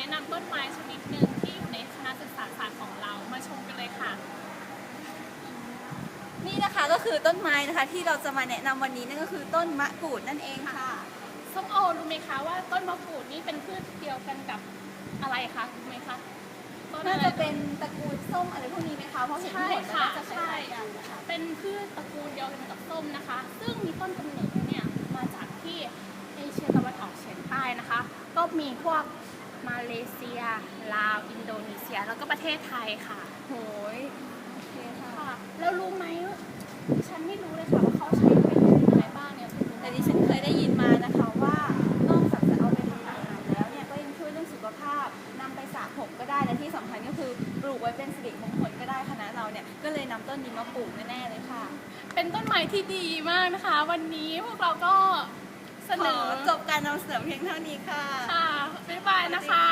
แนะนำต้นไม้ชนิดหนึ่งที่อยู่ในคณะศึกษาศาสตร์ของเรามาชมกันเลยค่ะ นี่นะคะก็คือต้นไม้นะคะที่เราจะมาแนะนำวันนี้นั่นก็คือต้นมะกรูดนั่นเองค่ะ ส้มโอรู้ไหมคะว่าต้นมะกรูดนี่เป็นพืชเดียวกันกับอะไรคะรู้ไหมคะนน่าจะเป็นตระกูลส้มอะไรพวกนี้ไหมคะ เพราะเห็นผใช่ลค่ะแล้วน่จะใช่ค่ะเป็นพืชตระกูลเดียวกันกับส้มนะคะ ซึ่งมีต้นกำเนิดเนี่ยมาจากที่เอเชียตะวันออกเฉียงใต้นะคะ ก็มีพวก มาเลเซีย ลาว อินโดนีเซีย แล้วก็ประเทศไทยค่ะ โหยโอเคค่ะค่ะ แล้วรู้ไหมดิฉันไม่รู้เลยค่ะว่าเขาใช้ประโยชน์อะไรบ้างเนี่ยคุณรู้ไหมแต่ดิฉันเคยได้ยินมานะคะว่านอกจากจะเอาไปทำอาหารแล้วเนี่ยก็ยังช่วยเรื่องสุขภาพนำไปสระผมก็ได้และที่สำคัญก็คือปลูกไว้เป็นสิริมงคลก็ได้คณะเราเนี่ยก็เลยนำต้นนี้มาปลูกแน่ๆเลยค่ะ เป็นต้นไม้ที่ดีมากนะคะ วันนี้พวกเราก็เสขนออจบการนำเสนอเพียงเท่านี้ค่ะ ค่ะ บ๊ายบายนะคะ